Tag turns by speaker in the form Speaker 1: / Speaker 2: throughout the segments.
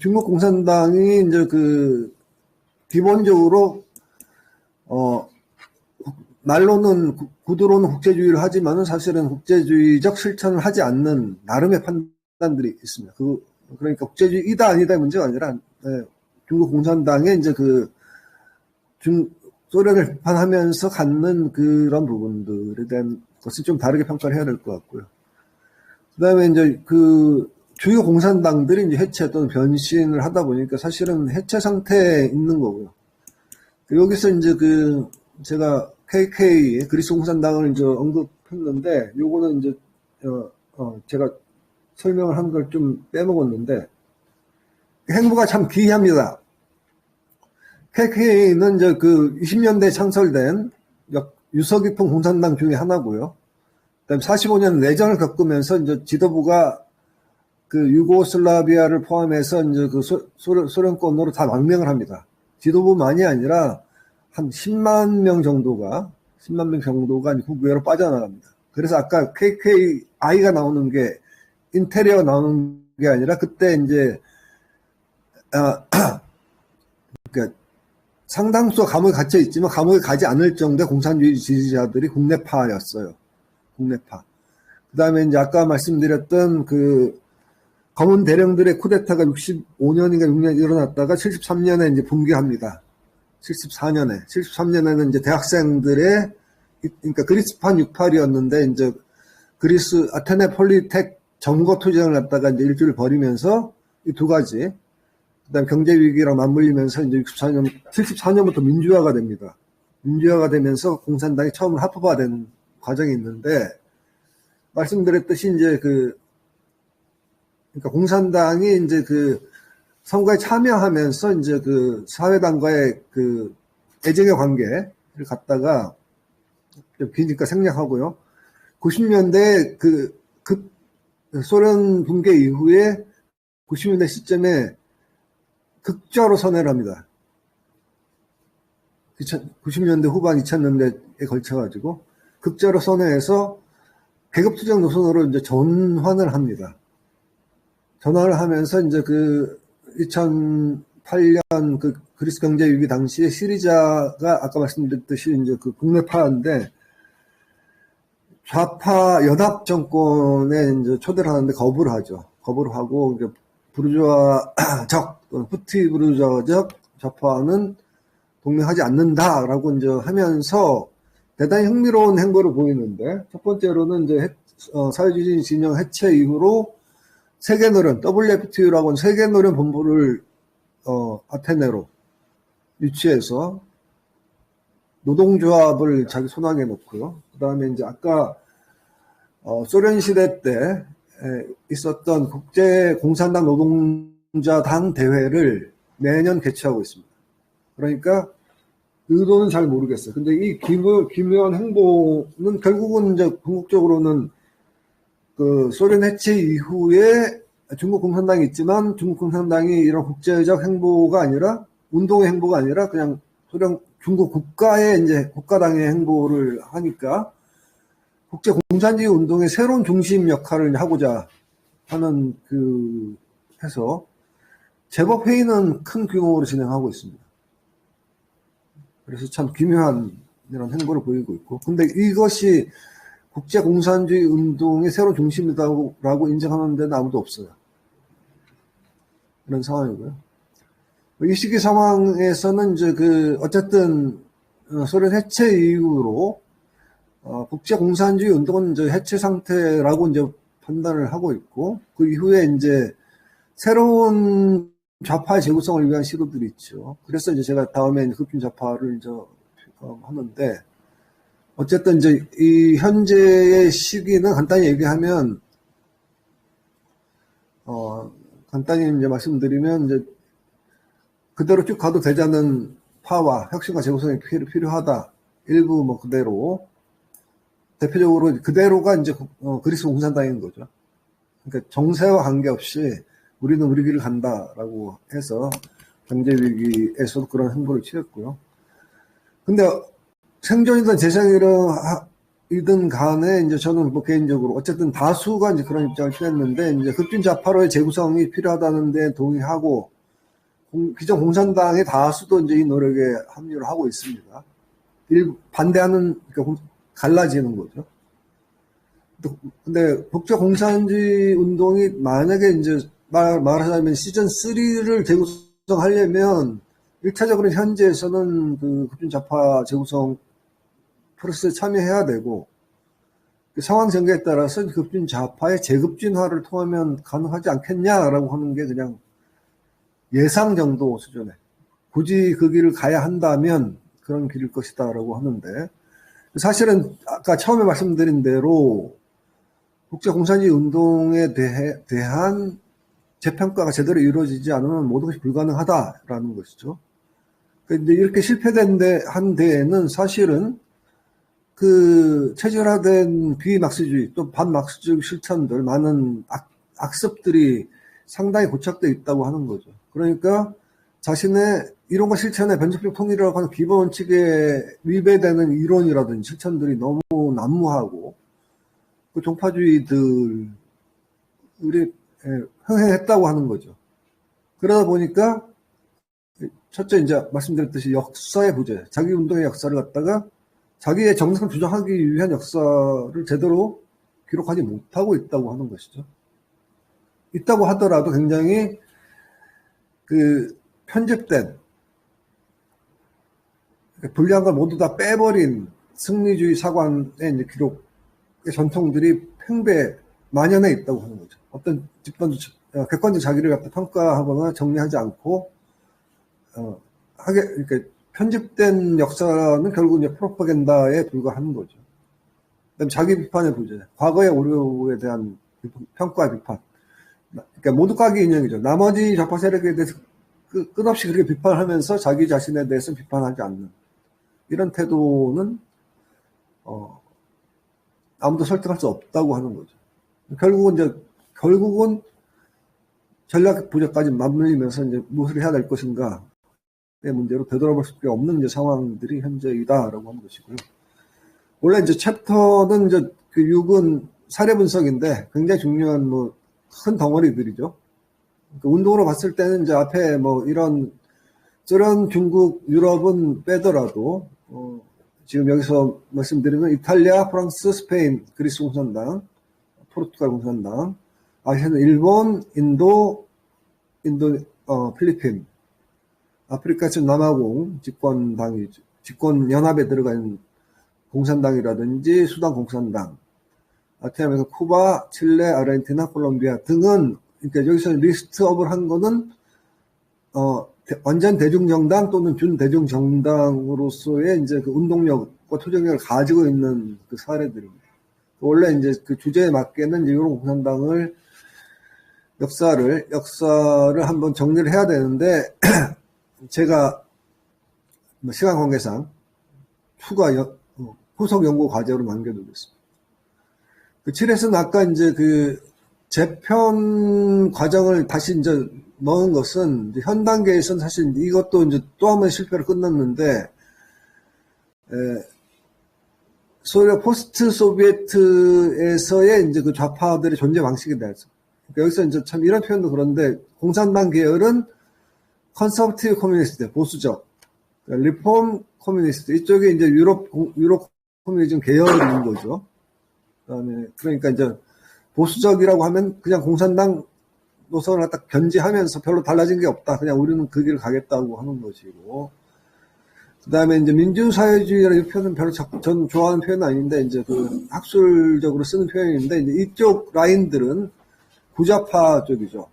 Speaker 1: 중국 공산당이 이제 그 기본적으로 어 말로는 구- 구두로는 국제주의를 하지만은 사실은 국제주의적 실천을 하지 않는 나름의 판단들이 있습니다. 그 그러니까 국제주의이다 아니다의 문제가 아니라 예, 중국 공산당의 이제 그 중, 소련을 비판하면서 갖는 그런 부분들에 대한 것을 좀 다르게 평가를 해야 될 것 같고요. 그 다음에 이제 그 주요 공산당들이 이제 해체 또는 변신을 하다 보니까 사실은 해체 상태에 있는 거고요. 여기서 이제 그 제가 KK 그리스 공산당을 이제 언급했는데 요거는 이제 어, 어, 제가 설명을 한 걸 좀 빼먹었는데 행보가 참 기이합니다. KK는 이제 그 20년대에 창설된 역- 유서 깊은 공산당 중에 하나고요. 그다음 45년 내전을 겪으면서 이제 지도부가 그 유고슬라비아를 포함해서 이제 그 소, 소련, 소련권으로 다 망명을 합니다. 지도부만이 아니라 한 10만 명 정도가 10만 명 정도가 국외로 빠져나갑니다. 그래서 아까 KKI가 나오는 게 인테리어 나오는 게 아니라 그때 이제 아, 그러니까 상당수 감옥에 갇혀 있지만 감옥에 가지 않을 정도의 공산주의 지지자들이 국내파였어요. 국내파. 그 다음에 이제 아까 말씀드렸던 그 검은 대령들의 쿠데타가 65년인가 6년 일어났다가 73년에 이제 붕괴합니다. 74년에. 73년에는 이제 대학생들의, 그러니까 그리스판 68이었는데 이제 그리스 아테네 폴리텍 점거 투쟁을 갖다가 이제 일주일 벌이면서 이 두 가지, 그 다음 경제 위기랑 맞물리면서 이제 64년, 74년부터 민주화가 됩니다. 민주화가 되면서 공산당이 처음 합법화되는 과정이 있는데, 말씀드렸듯이 이제 그, 그러니까 공산당이 이제 그 선거에 참여하면서 이제 그 사회당과의 그 애정의 관계를 갖다가 좀 기니까 생략하고요. 90년대 그, 급, 소련 붕괴 이후에 90년대 시점에 극좌로 선회를 합니다. 90년대 후반 2000년대에 걸쳐가지고 극좌로 선회해서 계급투쟁 노선으로 이제 전환을 합니다. 전환을 하면서 이제 그 2008년 그 그리스 경제 위기 당시에 시리자가 아까 말씀드렸듯이 이제 그 국내파인데 좌파 연합 정권에 이제 초대를 하는데 거부를 하죠. 거부를 하고 이제 부르주아적 후티 부르주아적 좌파는 동맹하지 않는다라고 이제 하면서 대단히 흥미로운 행보를 보이는데 첫 번째로는 이제 해- 어, 사회주의 진영 해체 이후로 세계노련 WFTU라고 하는 세계노련 본부를 어, 아테네로 유치해서 노동조합을 자기 손안에 놓고요. 그 다음에 이제 아까 어, 소련 시대 때 에, 있었던 국제 공산당 노동자 당 대회를 매년 개최하고 있습니다. 그러니까 의도는 잘 모르겠어요. 근데 이 기묘, 기묘한 행보는 결국은 이제 궁극적으로는 그 소련 해체 이후에 중국 공산당이 있지만 중국 공산당이 이런 국제적 행보가 아니라 운동의 행보가 아니라 그냥 소련 중국 국가의 이제 국가당의 행보를 하니까 국제 공산주의 운동의 새로운 중심 역할을 하고자 하는 그 해서 제법 회의는 큰 규모로 진행하고 있습니다. 그래서 참 기묘한 이런 행보를 보이고 있고 근데 이것이 국제 공산주의 운동의 새로운 중심이다라고 인정하는 데는 아무도 없어요. 그런 상황이고요. 이 시기 상황에서는 이제 그 어쨌든 어, 소련 해체 이후로 어, 국제 공산주의 운동은 이제 해체 상태라고 이제 판단을 하고 있고 그 이후에 이제 새로운 좌파의 재구성을 위한 시도들이 있죠. 그래서 이제 제가 다음에 흡kim 좌파를 이제 어, 하는데 어쨌든 이제 이 현재의 시기는 간단히 얘기하면 어 간단히 이제 말씀드리면 이제 그대로 쭉 가도 되자는 파와 혁신과 재구성이 필요, 필요하다. 일부 뭐 그대로 대표적으로 그대로가 이제 어, 그리스 공산당인 거죠. 그러니까 정세와 관계없이 우리는 우리 길을 간다라고 해서 경제 위기에서도 그런 행보를 취했고요. 근데 생존이든 재생이든 간에 이제 저는 뭐 개인적으로 어쨌든 다수가 이제 그런 입장을 취했는데 이제 급진 좌파로의 재구성이 필요하다는 데 동의하고 공- 기존 공산당의 다수도 이제 이 노력에 합류를 하고 있습니다. 일 반대하는 그러니까 공- 갈라지는 거죠. 또- 근데 국제 공산주의 운동이 만약에 이제 말, 말하자면 시즌 3를 재구성하려면 1차적으로 현재에서는 그 급진 좌파 재구성 프로세스에 참여해야 되고 그 상황 전개에 따라서 급진 좌파의 재급진화를 통하면 가능하지 않겠냐라고 하는 게 그냥 예상 정도 수준에 굳이 그 길을 가야 한다면 그런 길일 것이다라고 하는데 사실은 아까 처음에 말씀드린 대로 국제공산주의 운동에 대해, 대한 재평가가 제대로 이루어지지 않으면 모든 것이 불가능하다라는 것이죠. 근데 이렇게 실패된 데, 한 데에는 사실은 그 체질화된 비막스주의 또 반막스주의 실천들 많은 악, 악습들이 상당히 고착되어 있다고 하는 거죠. 그러니까 자신의 이론과 실천의 변칙적 통일이라고 하는 기본 원칙에 위배되는 이론이라든지 실천들이 너무 난무하고 그 종파주의들이 예, 흥행했다고 하는 거죠. 그러다 보니까 첫째 이제 말씀드렸듯이 역사의 부재, 자기 운동의 역사를 갖다가 자기의 정성을 주장하기 위한 역사를 제대로 기록하지 못하고 있다고 하는 것이죠. 있다고 하더라도 굉장히 그 편집된 불리한 걸 모두 다 빼버린 승리주의 사관의 기록의 전통들이 팽배 만연해 있다고 하는 거죠. 어떤 집단도 어, 객관적 자기를 평가하거나 정리하지 않고 어, 하게 이렇게 편집된 역사는 결국 이제 프로파간다에 불과하는 거죠. 그다음 자기 비판의 부재, 과거의 오류에 대한 평가 비판. 그러니까 모두 까기 인형이죠. 나머지 좌파 세력에 대해서 끝- 끝없이 그렇게 비판하면서 자기 자신에 대해서 비판하지 않는 이런 태도는 어, 아무도 설득할 수 없다고 하는 거죠. 결국은 이제 결국은 전략 부재까지 맞물리면서 이제 무엇을 해야 될 것인가의 문제로 되돌아볼 수밖에 없는 이제 상황들이 현재이다라고 하는 것이고요. 원래 이제 챕터는 이제 그 6은 사례 분석인데 굉장히 중요한 뭐 큰 덩어리들이죠. 그 운동으로 봤을 때는 이제 앞에 뭐 이런 소련, 중국, 유럽은 빼더라도 어, 지금 여기서 말씀드리는 이탈리아, 프랑스, 스페인, 그리스 공산당, 포르투갈 공산당, 아시아는 일본, 인도, 인도, 어, 필리핀, 아프리카에서 남아공 집권당이 집권 연합에 들어간 공산당이라든지 수단 공산당, 라틴아메리카 쿠바, 칠레, 아르헨티나, 콜롬비아 등은 그러니까 여기서 리스트업을 한 거는 어, 대- 완전 대중정당 또는 준대중정당으로서의 이제 그 운동력과 투쟁력을 가지고 있는 그 사례들입니다. 원래 이제 그 주제에 맞게는 이런 공산당을 역사를 역사를 한번 정리를 해야 되는데 제가 뭐 시간 관계상 추가 여- 어, 후속 연구 과제로 남겨두겠습니다. 그 7에서는 아까 이제 그 재편 과정을 다시 이제 넣은 것은 현 단계에서는 사실 이것도 이제 또 한 번 실패로 끝났는데 에, 소련 포스트 소비에트에서의 이제 그 좌파들의 존재 방식에 대해서 그러니까 여기서 이제 참 이런 표현도 그런데 공산당 계열은 컨서버티브 커뮤니스트 보수적 그러니까 리폼 커뮤니스트 이쪽에 이제 유럽 공- 유럽 커뮤니즘 계열인 거죠. 그다음에 그러니까 이제 보수적이라고 하면 그냥 공산당 노선을 갖다 견지하면서 별로 달라진 게 없다. 그냥 우리는 그 길을 가겠다고 하는 것이고. 그 다음에 이제 민주사회주의라는 표현은 별로 자- 전 좋아하는 표현은 아닌데, 이제 그 학술적으로 쓰는 표현인데, 이제 이쪽 라인들은 구좌파 쪽이죠.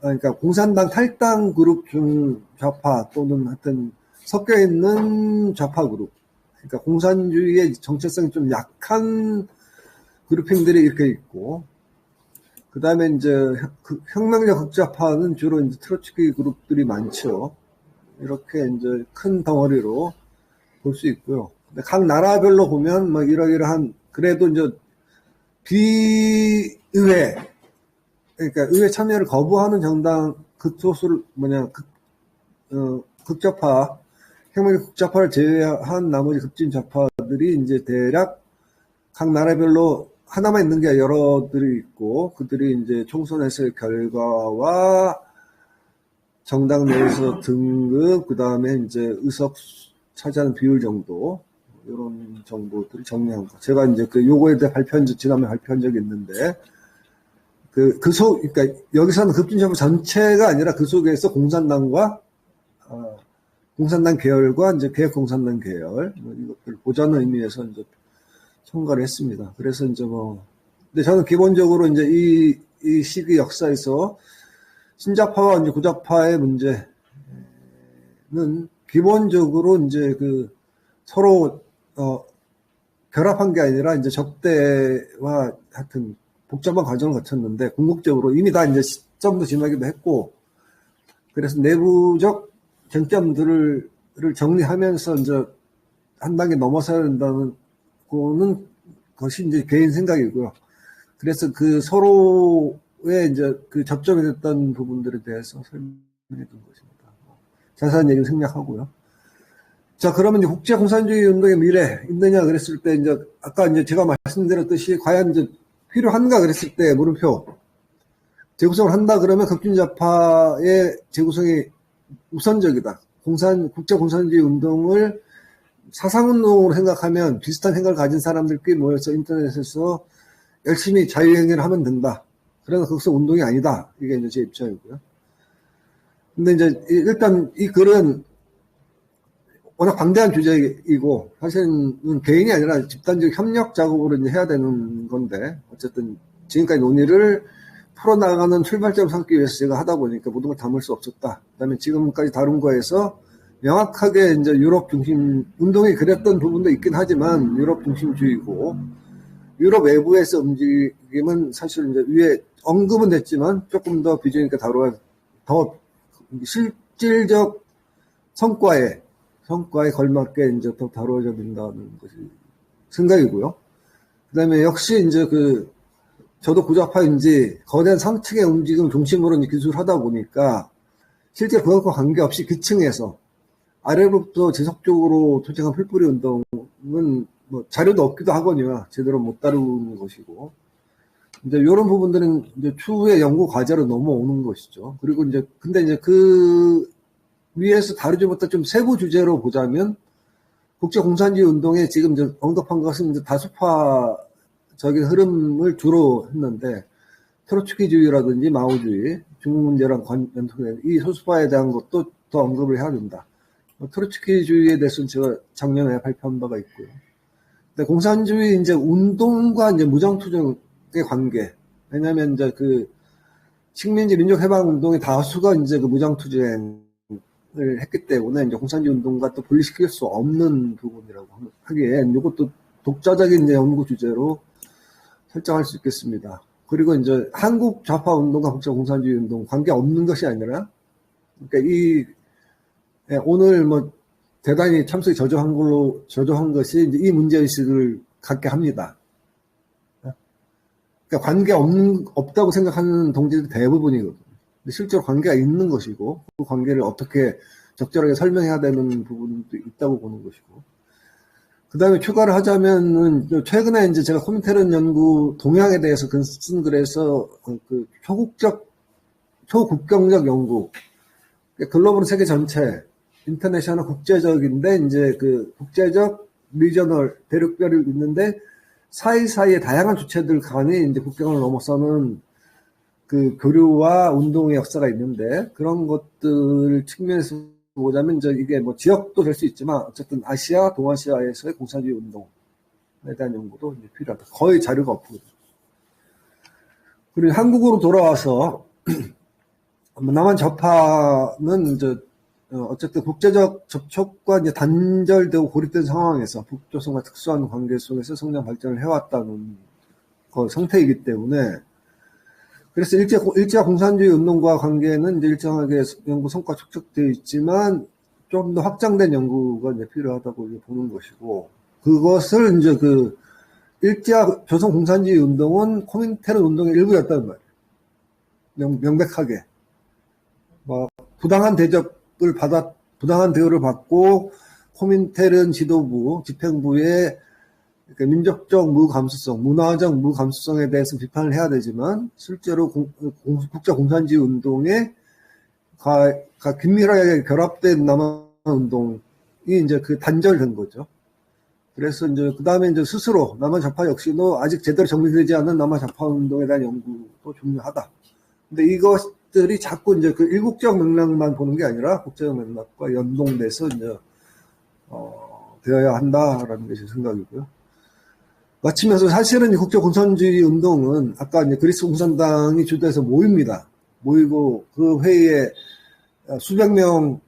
Speaker 1: 그러니까 공산당 탈당 그룹 중 좌파 또는 하여튼 섞여 있는 좌파 그룹. 그러니까 공산주의의 정체성이 좀 약한 그룹핑들이 이렇게 있고, 그 다음에 이제 혁- 그 혁명적 극좌파는 주로 이제 트로츠키 그룹들이 많죠. 이렇게 이제 큰 덩어리로 볼 수 있고요. 근데 각 나라별로 보면 뭐 이러이러한 그래도 이제 비의회 그러니까 의회 참여를 거부하는 정당 극소수를 뭐냐 극, 어, 극좌파 혁명적 극좌파를 제외한 나머지 급진 좌파들이 이제 대략 각 나라별로 하나만 있는 게 여러들이 있고 그들이 이제 총선에서의 결과와 정당 내에서 등급 그 다음에 이제 의석 차지하는 비율 정도 이런 정보들을 정리한 거. 제가 이제 그 요거에 대해 발표한 적 지난번에 발표한 적이 있는데 그 그 속 그러니까 여기서는 급진정부 전체가 아니라 그 속에서 공산당과 어, 공산당 계열과 이제 개혁공산당 계열 뭐 이것들 보자는 의미에서 이제 총괄을 했습니다. 그래서 이제 뭐 근데 저는 기본적으로 이제 이, 이 시기 역사에서 신자파와 이제 구자파의 문제는 기본적으로 이제 그 서로 어 결합한 게 아니라 이제 적대와 하여튼 복잡한 과정을 거쳤는데 궁극적으로 이미 다 이제 시점도 지나기도 했고 그래서 내부적 쟁점들을 를 정리하면서 이제 한 단계 넘어서야 된다는 거는 것이 이제 개인 생각이고요. 그래서 그 서로의 이제 그 접점이 됐던 부분들에 대해서 설명해 둔 것입니다. 자세한 얘기는 생략하고요. 자, 그러면 이제 국제공산주의 운동의 미래 있느냐 그랬을 때 이제 아까 이제 제가 말씀드렸듯이 과연 이제 필요한가 그랬을 때 물음표 재구성을 한다 그러면 급진자파의 재구성이 우선적이다. 공산 국제 공산주의 운동을 사상운동으로 생각하면 비슷한 생각을 가진 사람들끼리 모여서 인터넷에서 열심히 자유행위를 하면 된다. 그러나 그것은 운동이 아니다. 이게 이제 제 입장이고요. 근데 이제 일단 이 글은 워낙 방대한 주제이고 사실은 개인이 아니라 집단적 협력 작업으로 이제 해야 되는 건데 어쨌든 지금까지 논의를 풀어나가는 출발점을 삼기 위해서 제가 하다 보니까 모든 걸 담을 수 없었다. 그다음에 지금까지 다룬 거에서 명확하게 이제 유럽 중심 운동이 그랬던 부분도 있긴 하지만 유럽 중심주의고 유럽 외부에서 움직임은 사실 이제 위에 언급은 됐지만 조금 더 비중 있게 다뤄야 더 실질적 성과에 성과에 걸맞게 이제 더 다뤄져야 된다는 것이 생각이고요. 그 다음에 역시 이제 그 저도 구자파인지 거대한 상층의 움직임 중심으로 기술을 하다 보니까 실제 그것과 관계없이 기층에서 아래로부터 지속적으로 투쟁한 풀뿌리 운동은 뭐 자료도 없기도 하거니와 제대로 못 다루는 것이고 이제 이런 부분들은 이제 추후에 연구 과제로 넘어오는 것이죠. 그리고 이제 근데 이제 그 위에서 다루지 못한 좀 세부 주제로 보자면 국제공산주의 운동에 지금 이제 언급한 것은 이제 다수파적인 흐름을 주로 했는데 트로츠키주의라든지 마오주의, 중국 문제랑 연통해 이 소수파에 대한 것도 더 언급을 해야 된다. 뭐 트로츠키주의에 대해서는 제가 작년에 발표한 바가 있고요. 근데 공산주의 이제 운동과 이제 무장투쟁의 관계. 왜냐면 이제 그 식민지 민족 해방 운동의 다수가 이제 그 무장투쟁 을 했기 때문에 이제 공산주의 운동과 또 분리시킬 수 없는 부분이라고 하기에 이것도 독자적인 이제 연구 주제로 설정할 수 있겠습니다. 그리고 이제 한국 좌파 운동과 국제 공산주의 운동 관계 없는 것이 아니라 그러니까 이 예, 오늘 뭐 대단히 참석이 저조한 걸로 저조한 것이 이제 이 문제 의식을 갖게 합니다. 그러니까 관계 없는 없다고 생각하는 동지들 대부분이거든요. 실제로 관계가 있는 것이고 그 관계를 어떻게 적절하게 설명해야 되는 부분도 있다고 보는 것이고. 그 다음에 추가를 하자면은 최근에 이제 제가 코민테른 연구 동향에 대해서 쓴 글에서 그 초국적 초국경적 연구 그러니까 글로벌 세계 전체 인터내셔널 국제적인데 이제 그 국제적 리저널 대륙별이 있는데 사이사이에 다양한 주체들 간에 이제 국경을 넘어서는 그 교류와 운동의 역사가 있는데 그런 것들 측면에서 보자면 이제 이게 뭐 지역도 될 수 있지만 어쨌든 아시아, 동아시아에서의 공산주의 운동에 대한 연구도 이제 필요하다. 거의 자료가 없거든요. 그리고 한국으로 돌아와서 남한 좌파는 이제 어, 어쨌든 국제적 접촉과 이제 단절되고 고립된 상황에서 북조선과 특수한 관계 속에서 성장 발전을 해왔다는 그 상태이기 때문에 그래서 일제, 일제와 공산주의 운동과 관계는 이제 일정하게 연구 성과 축적되어 있지만 좀 더 확장된 연구가 이제 필요하다고 이제 보는 것이고 그것을 이제 그 일제와 조선 공산주의 운동은 코민테른 운동의 일부였다는 말이에요. 명, 명백하게. 뭐 부당한 대접을 받아 부당한 대우를 받고 코민테른 지도부 집행부의 그러니까 민족적 무감수성, 문화적 무감수성에 대해서 비판을 해야 되지만 실제로 공- 공- 국제공산주의 운동에 가, 가 긴밀하게 결합된 남한 운동이 이제 그 단절된 거죠. 그래서 이제 그 다음에 이제 스스로 남한 좌파 역시도 아직 제대로 정리되지 않은 남한 좌파 운동에 대한 연구도 중요하다. 근데 이것들이 자꾸 이제 그 일국적 맥락만 보는 게 아니라 국제적 맥락과 연동돼서 이제 어, 되어야 한다라는 게 제 생각이고요. 마치면서 사실은 이 국제 공산주의 운동은 아까 이제 그리스 공산당이 주도해서 모입니다. 모이고 그 회의에 수백 명이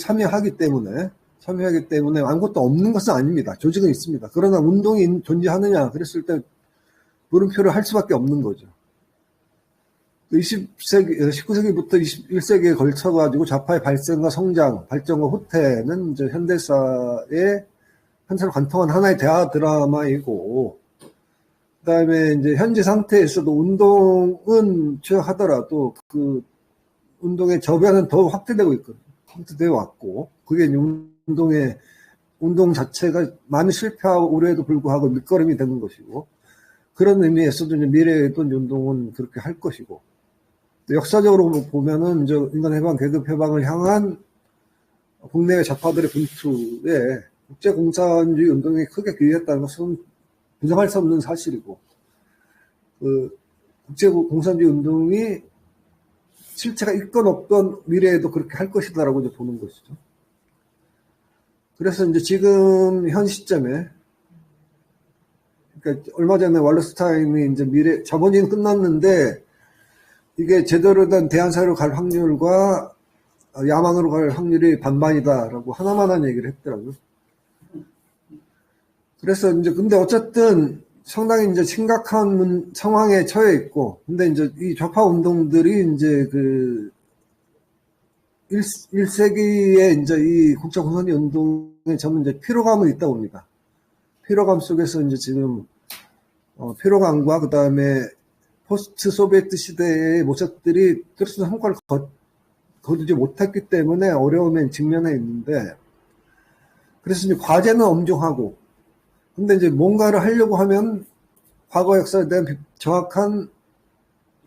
Speaker 1: 참여하기 때문에 참여하기 때문에 아무것도 없는 것은 아닙니다. 조직은 있습니다. 그러나 운동이 존재하느냐 그랬을 때 물음표를 할 수밖에 없는 거죠. 20세기, 19세기부터 21세기에 걸쳐가지고 좌파의 발생과 성장, 발전과 후퇴는 현대사의 현재로 관통한 하나의 대화 드라마이고, 그 다음에 이제 현재 상태에서도 운동은 취하더라도 그 운동의 저변은 더 확대되고 있거든요. 확대되어 왔고, 그게 운동의, 운동 자체가 많이 실패하고 우려에도 불구하고 밑거름이 되는 것이고, 그런 의미에서도 이제 미래에도 운동은 그렇게 할 것이고, 역사적으로 보면은 저 인간 해방, 계급 해방을 향한 국내외 좌파들의 분투에 국제공산주의 운동이 크게 기여했다는 것은 부정할 수 없는 사실이고, 그 국제공산주의 운동이 실체가 있건 없건 미래에도 그렇게 할 것이다라고 이제 보는 것이죠. 그래서 이제 지금 현 시점에 그러니까 얼마 전에 wallerste인이 이제 미래 자본주의는 끝났는데 이게 제대로 된 대한 사회로 갈 확률과 야망으로 갈 확률이 반반이다라고 하나만한 얘기를 했더라고요. 그래서 이제 근데 어쨌든 상당히 이제 심각한 문- 상황에 처해 있고, 근데 이제 이 좌파 운동들이 이제 그 1, 1세기에 이제 이 국제공산주 운동에 전부 이제 피로감은 있다 봅니다. 피로감 속에서 이제 지금 어, 피로감과 그 다음에 포스트 소비에트 시대의 모습들이 뜻있는 성과를 거, 거두지 못했기 때문에 어려움에 직면해 있는데, 그래서 이제 과제는 엄중하고, 근데 이제 뭔가를 하려고 하면 과거 역사에 대한 비- 정확한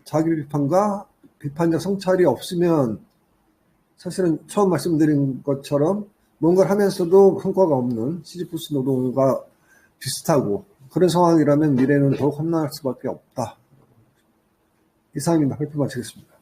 Speaker 1: 자기 비판과 비판적 성찰이 없으면 사실은 처음 말씀드린 것처럼 뭔가를 하면서도 성과가 없는 시지프스 노동과 비슷하고 그런 상황이라면 미래는 더욱 험난할 수밖에 없다. 이상입니다. 발표 마치겠습니다.